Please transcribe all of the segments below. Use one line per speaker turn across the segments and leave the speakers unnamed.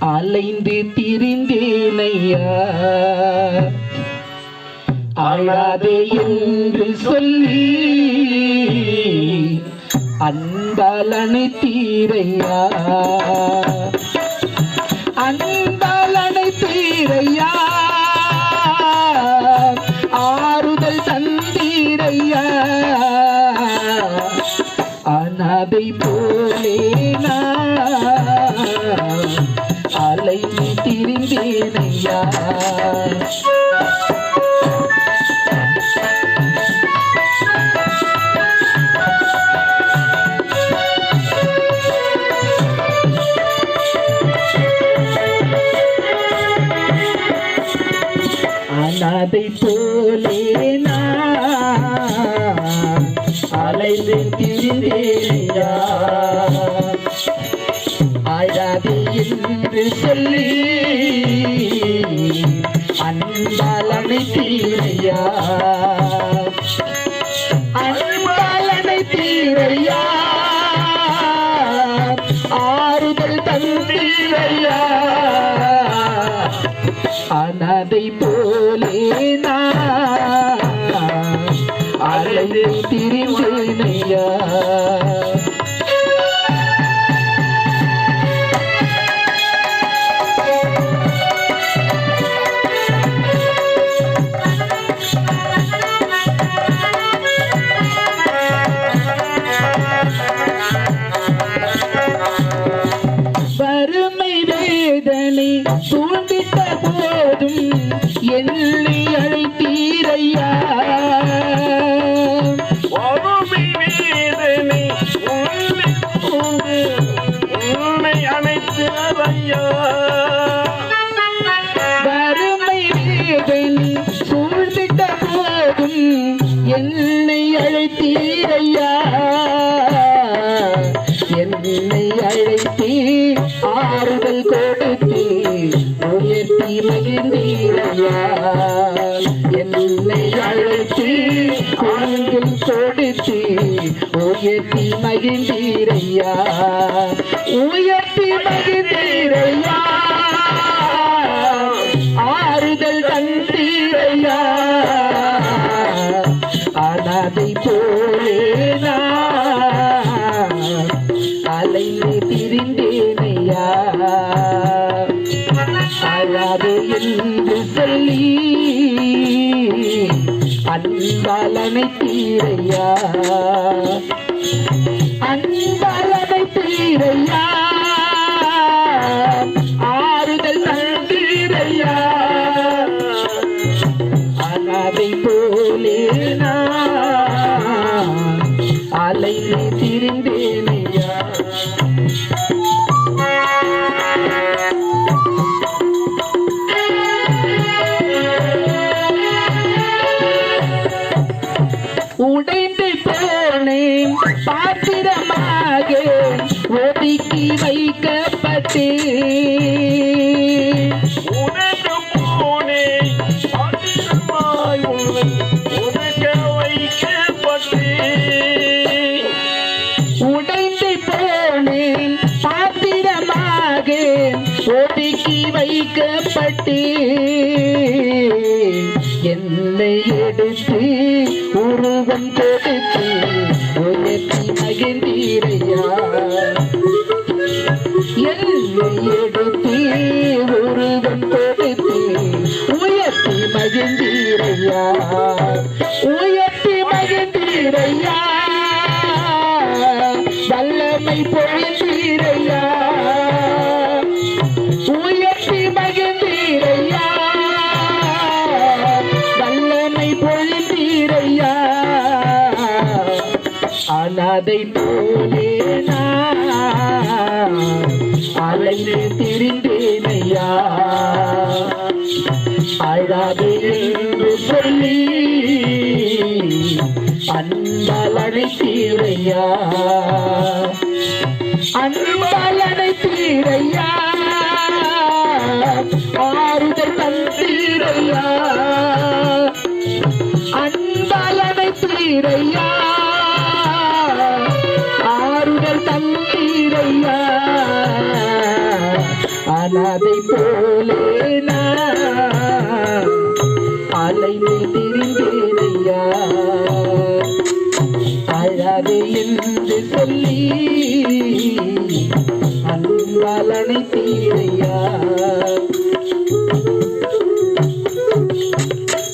அலைந்து திரிந்தேனையா? அழாதே என்று சொல்லி அன்பலனை தீரையா அன்ப அலைந்து திரிந்தேனையா? அனாதை போலே நான் அலைந்து திரிந்தேனையா? அழாதே என்று சொல்லி அன்பாலனை தீரையா? அன்பாலனை தீரையா? ஆறுதல் தந்தீரையா? அனதை போலே நான் அலைந்து திரிந்தேனையா வறுமை வேதனை சூழ்ந்திட்ட போதும் என்னை அழைத்தீரையா என்னை அழைத்தீ ஆறுதல் கொடுத்து உயர்த்தி மகிழ்ந்தீரையா என்னை அழைத்து ஆறுதல் கொடுத்து உயர்த்தி மகிழ்ந்தீரையா கட்டி மகிழ்ந்தீரையா ஆறுதல் தந்தீரையா அனாதை போலே நான் அலைந்து திரிந்தேனையா அழாது என்று சொல்லி அன்பாலனை தீரையா உடைந்து போனேன் பாத்திரமாக ஒதுக்கி வைக்கப்பட்டேன்
உனக்கு போனே அதிகமாய் உன்னை உனக்க வைக்கப்பட்டேன்
உடைந்து போனேன் பாத்திரமாக ஒதுக்கி வைக்கப்பட்டேன் உருவம் கொடுத்து உயர்த்தி மகிழ்ந்தீரையா என்னை எடுத்து உருவம் கொடுத்து உயர்த்தி மகிழ்ந்தீரையா உயர்த்தி மகிழ்ந்தீரையா வல்லமை பொழிந்தீரையா? அனாதை போலே அலைந்து திரிந்தேனையா? அழாதே என்று சொல்லி அன்பலனை தீரையா அன்பலனை தீரையா ஆறுதல் தந்தீரையா? அன்பலனை தீரையா ஆறுதல் தந்தீரையா போலே நான் அலைந்து திரிந்தேனையா அழாதே என்று சொல்லி அன்பால் அணைத்தீரையா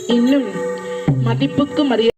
இன்னும் மதிப்புக்கு மரியாதை